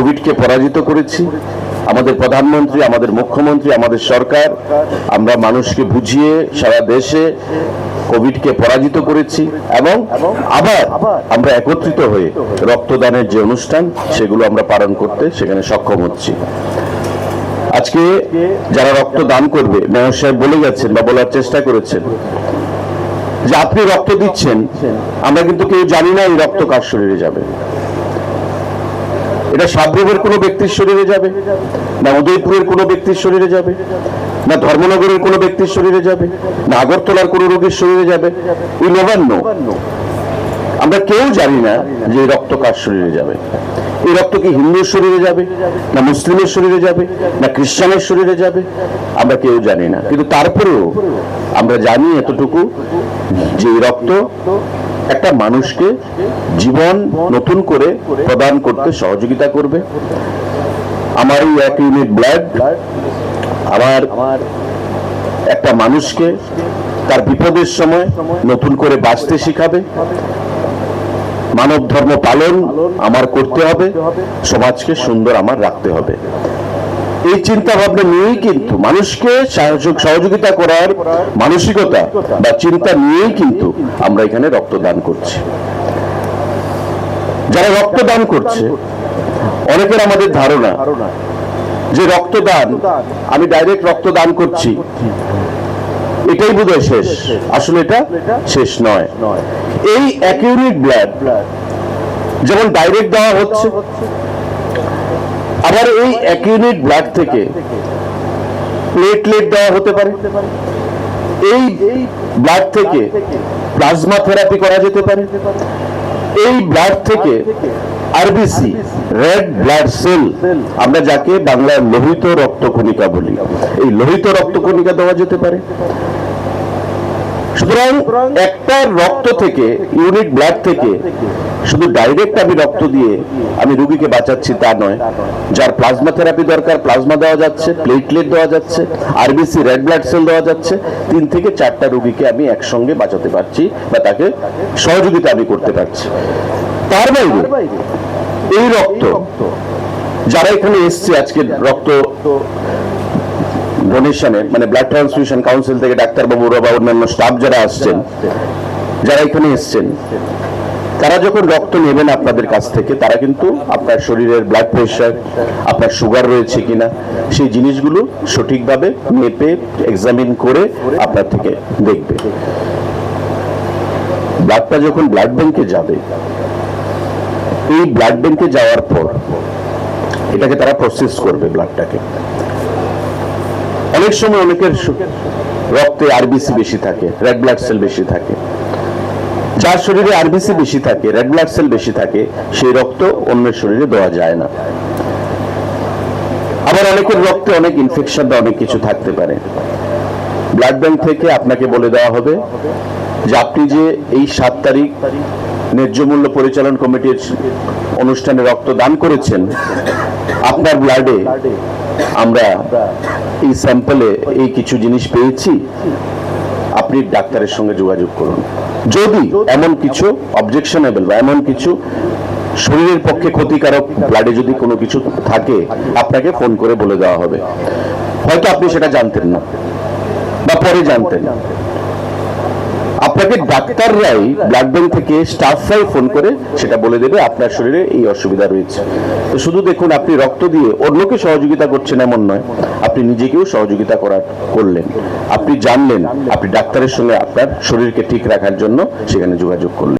কোভিডকে পরাজিত করেছি। আমাদের প্রধানমন্ত্রী, আমাদের মুখ্যমন্ত্রী, আমাদের সরকার, আমরা মানুষকে বুঝিয়ে সারা দেশে কোভিডকে পরাজিত করেছি এবং আবার আমরা একত্রিত হয়ে রক্তদানের যে অনুষ্ঠান, সেগুলো আমরা পালন করতে সেখানে সক্ষম হচ্ছি। আজকে যারা রক্ত দান করবে, মেয়র সাহেব বলে গেছেন বা বলার চেষ্টা করেছেন যে আপনি রক্ত দিচ্ছেন, আমরা কিন্তু কেউ জানি না এই রক্ত কার শরীরে যাবে। এটা সাবরুমের কোনো ব্যক্তির শরীরে যাবে? না উদয়পুরের কোনো ব্যক্তির শরীরে যাবে? না ধর্মনগরের কোনো ব্যক্তির শরীরে যাবে? না আগরতলার কোনো রোগীর শরীরে যাবে? উই নেভার নো আমরা কেউ জানি না যে রক্ত কার শরীরে যাবে। এই রক্ত কি হিন্দুর শরীরে যাবে? না মুসলিমের শরীরে যাবে? না খ্রিস্টানের শরীরে যাবে? আমরা কেউ জানি না। কিন্তু তারপরেও আমরা জানি এতটুকু যে রক্ত একটা মানুষকে জীবন নতুন করে প্রদান করতে সহযোগিতা করবে। আমার এই এক ইউনিট ব্লাড আমার একটা মানুষকে তার বিপদের সময় নতুন করে বাঁচতে শিখাবে। মানব ধর্ম পালন আমার করতে হবে, সমাজকে সুন্দর আমার রাখতে হবে। এই চিন্তা ভাবনা নিয়েই কিন্তু মানুষকে সহযোগিতা করার মানসিকতা বা চিন্তা নিয়েই কিন্তু আমরা এখানে রক্তদান করছি। যারা রক্তদান করছে, অনেকের আমাদের ধারণা যে রক্তদান, আমি ডাইরেক্ট রক্তদান করছি, এটাই বোধহয় শেষ। আসলে এটা শেষ নয়। এই এক ইউনিট ব্লাড যেমন ডাইরেক্ট দেওয়া হচ্ছে আবার এই এক ইউনিট ব্লাড থেকে প্লেটলেট দেওয়া হতে পারে। এই ব্লাড থেকে প্লাজমা থেরাপি করা যেতে পারে। এই ব্লাড থেকে আরবিসি রেড ব্লাড সেল আমরা যাকে বাংলায় লোহিত রক্তকণিকা বলি। এই লোহিত রক্তকণিকা দেওয়া যেতে পারে। সুতরাং একটা রক্ত থেকে ইউনিট ব্লাড থেকে, শুধু ডাইরেক্ট আমি রক্ত দিয়ে আমি রুগীকে বাঁচাচ্ছি তা নয়। যার প্লাজমা থেরাপি দরকার প্লাজমা দেওয়া যাচ্ছে প্লেটলেট দেওয়া যাচ্ছে আরবিসি রেড ব্লাড সেল দেওয়া যাচ্ছে, তিন থেকে চারটা রুগীকে আমি একসঙ্গে বাঁচাতে পারছি বা তাকে সহযোগিতা আমি করতে পারছি। তার বাইরে, এই রক্ত, যারা এখানে এসছে আজকে রক্ত ডোনেশনে মানে ব্লাড ট্রান্সফিউশন কাউন্সিল থেকে ডাক্তারবাবুরা বা অন্যান্য স্টাফ যারা আসছেন, যারা এখানে এসছেন, তারা যখন রক্ত নেবেন আপনাদের কাছ থেকে, তারা কিন্তু আপনার শরীরের ব্লাড প্রেশার আপনার সুগার রয়েছে কিনা, সেই জিনিসগুলো সঠিকভাবে মেপে এক্সামিন করে আপনার থেকে দেখবে। ব্লাডটা যখন ব্লাড ব্যাংকে যাবে, এই ব্লাড ব্যাংকে যাওয়ার পর, এটাকে তারা প্রসেস করবে ব্লাডটাকে অনেক সময় অনেকের রক্তে আরবিসি বেশি থাকে রেড ব্লাড সেল বেশি থাকে। যার শরীরে আরবিসি বেশি থাকে রেড ব্লাড সেল বেশি থাকে, সেই রক্ত অন্যের শরীরে দেওয়া যায় না। আবার অনেকের রক্তে অনেক ইনফেকশন বা অনেক কিছু থাকতে পারে। ব্লাড ব্যাংক থেকে আপনাকে বলে দেওয়া হবে যে আপনি যে এই সাত তারিখ ন্যায্য মূল্য পরিচালন কমিটির অনুষ্ঠানে রক্ত দান করেছেন, আপনার ব্লাডে আমরা এই স্যাম্পলে এই কিছু জিনিস পেয়েছি। আপনি ডাক্তারের সঙ্গে যোগাযোগ করুন। যদি এমন কিছু অবজেকশনেবল বা এমন কিছু শরীরের পক্ষে ক্ষতিকারক ব্লাডে যদি কোনো কিছু থাকে, আপনাকে ফোন করে বলে দেওয়া হবে। হয়তো আপনি সেটা জানতেন না বা পরে জানতেন। আপনাকে ডাক্তাররাই ব্লাড ব্যাংক থেকে স্টাফরাই ফোন করে সেটা বলে দেবে, আপনার শরীরে এই অসুবিধা রয়েছে। তো শুধু দেখুন, আপনি রক্ত দিয়ে অন্যকে সহযোগিতা করছেন এমন নয়, আপনি নিজেকেও সহযোগিতা করার করলেন। আপনি জানলেন, আপনি ডাক্তারের সঙ্গে আপনার শরীরকে ঠিক রাখার জন্য সেখানে যোগাযোগ করলেন।